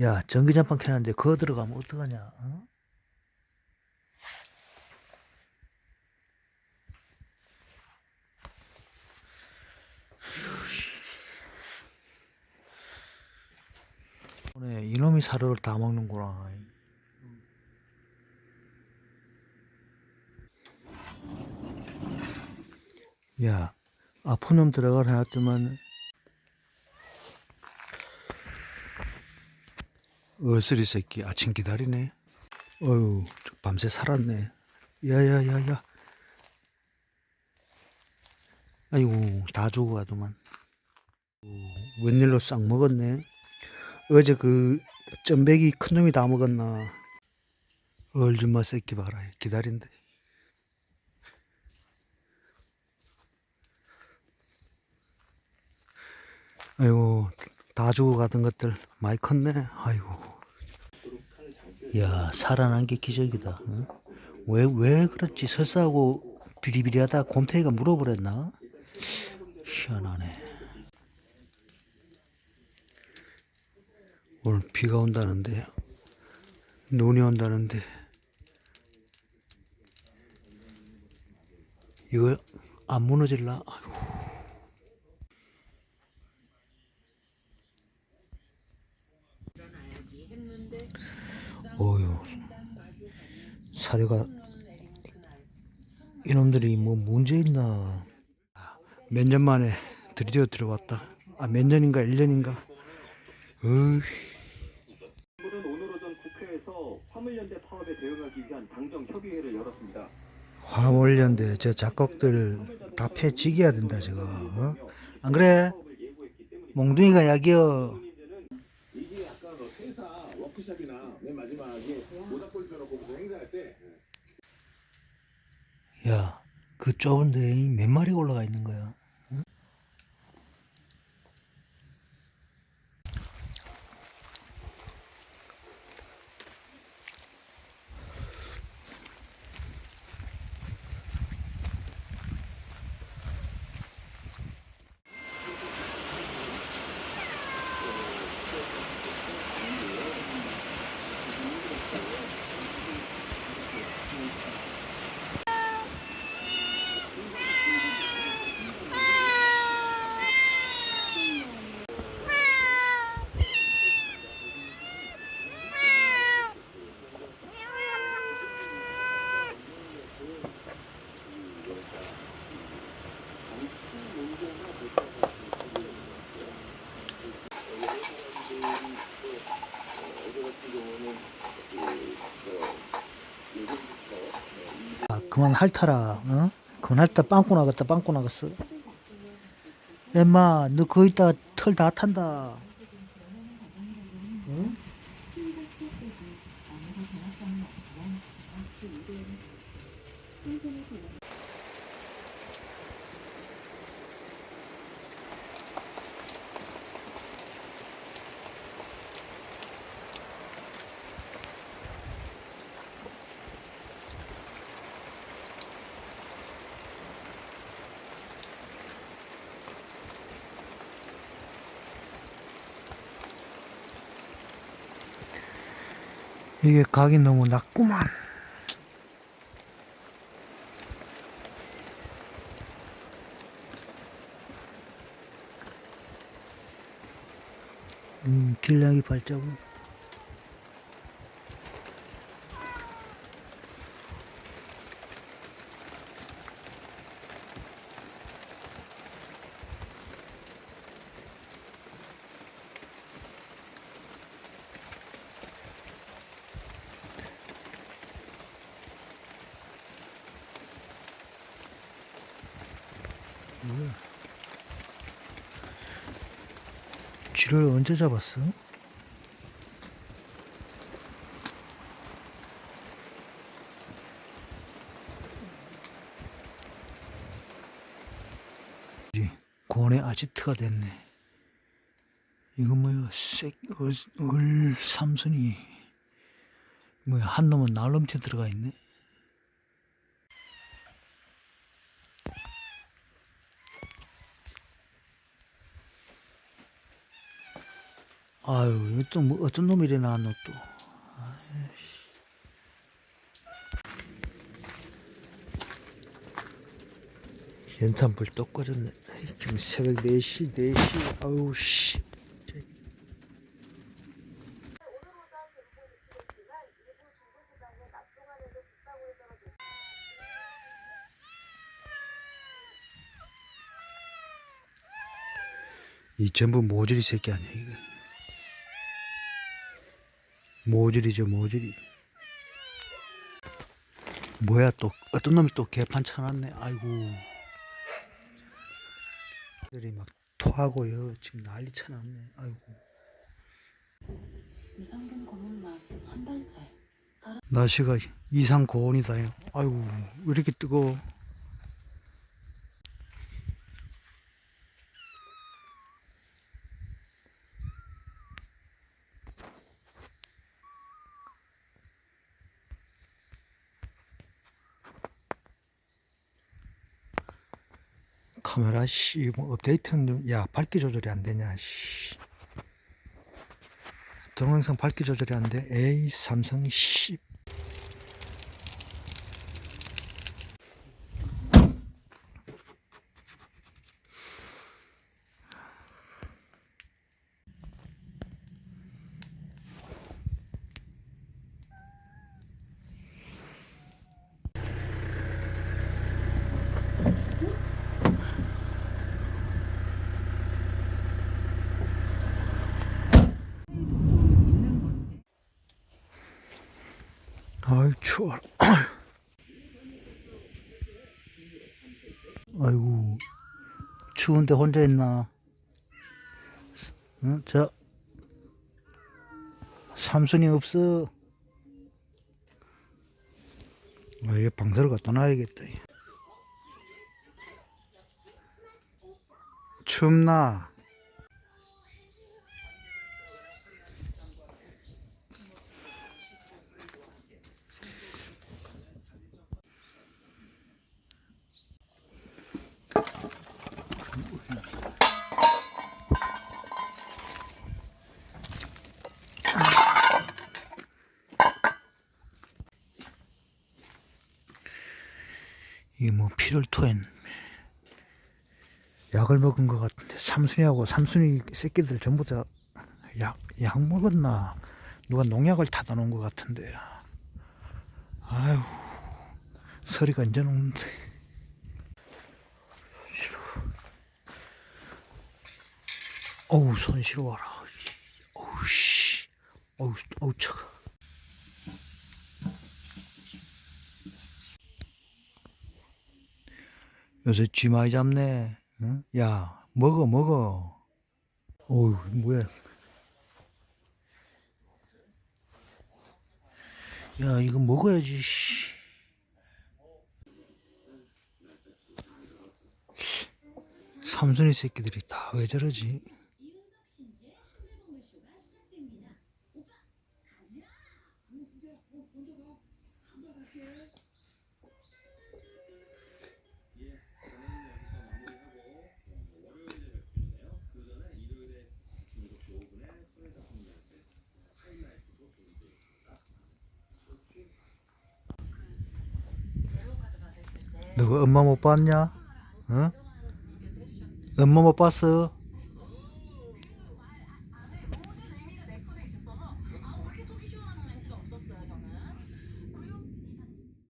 야, 전기장판 켜놨는데 그거 들어가면 어떡하냐? 어? 오늘 이놈이 사료를 다 먹는구나. 야, 아픈 놈 들어가라 해놨더만 어슬이 새끼 아침 기다리네. 어휴, 밤새 살았네. 야야야야. 아이고, 다 죽어가더만. 오, 웬일로 싹 먹었네. 어제 그 점배기 큰 놈이 다 먹었나. 얼줌마 새끼 봐라. 기다린대. 아이고, 다 죽어가던 것들 많이 컸네. 아이고. 야, 살아난 게 기적이다. 응? 왜, 왜 그렇지? 설사하고 비리비리하다 곰탱이가 물어버렸나? 희한하네. 오늘 비가 온다는데, 눈이 온다는데, 이거 안 무너질라? 아이고. 어휴, 사료가 이놈들이 뭐 문제 있나? 몇 년 만에 드디어 들어왔다. 아, 몇 년인가, 1년인가? 어이, 정부는 오늘 오전 국회에서 화물연대 파업에 대응하기 위한 당정 협의회를 열었습니다. 화물연대 저 작곡들 다 패지기야 된다, 저거. 어? 안 그래? 몽둥이가 약이여. 이게 아까 그 회사 워크숍이나 맨 마지막에 모닥불 펴놓고 무슨 행사할 때 야, 그 좁은 데에 몇 마리가 올라가 있는 거야? 그만 핥아라, 어? 그만 핥다 빵꾸 나갔다, 빵꾸 나갔어. 엠마, 너 거기다 털 다 탄다. 응? 이게 각이 너무 낮구만. 음, 길냥이 발자국. 쥐를 언제 잡았어? 이 고원의 아지트가 됐네. 이거 뭐야, 색, 어, 을, 삼순이. 뭐야, 한 놈은 밑에 들어가 있네. 아유, 이거 또뭐 어떤 놈이 이래 나왔노 또. 아이씨. 연탄불 또 꺼졌네. 지금 새벽 4시, 4시, 아우, 씨. 이 전부 모질이 새끼 아니야, 이거. 모질이죠, 모질이. 뭐야, 또, 어떤 놈이 또 개판 쳐놨네. 아이고. 들이 막 토하고요. 지금 난리 쳐놨네. 아이고. 이상균 고문만 한 달째. 날씨가 이상 고온이다. 아이고, 왜 이렇게 뜨거워. 카메라 씨, 뭐 업데이트는 좀- 야 밝기 조절이 안 되냐 씨. 동영상 밝기 조절이 안 돼. 에이 삼성 씨. 아이 추워. 아이고 추운데 혼자 있나? 응? 저 삼순이 없어. 아, 얘 방사를 갖다 놔야겠다. 춥나? 이게 뭐 피를 토했네. 약을 먹은 것 같은데 삼순이하고 삼순이 새끼들 전부 다 약 약 먹었나? 누가 농약을 타다 놓은 것 같은데. 아유 서리가 이제 오는데. 싫어. 어우 손 시려워라. 어우 씨. 어우 어우 차가. 요새 쥐 많이 잡네. 응? 야, 먹어, 먹어. 어우, 뭐야. 야, 이거 먹어야지. 씨. 삼순이 새끼들이 다 왜 저러지? 너그 엄마 못 봤냐? 어? 엄마 못 봤어?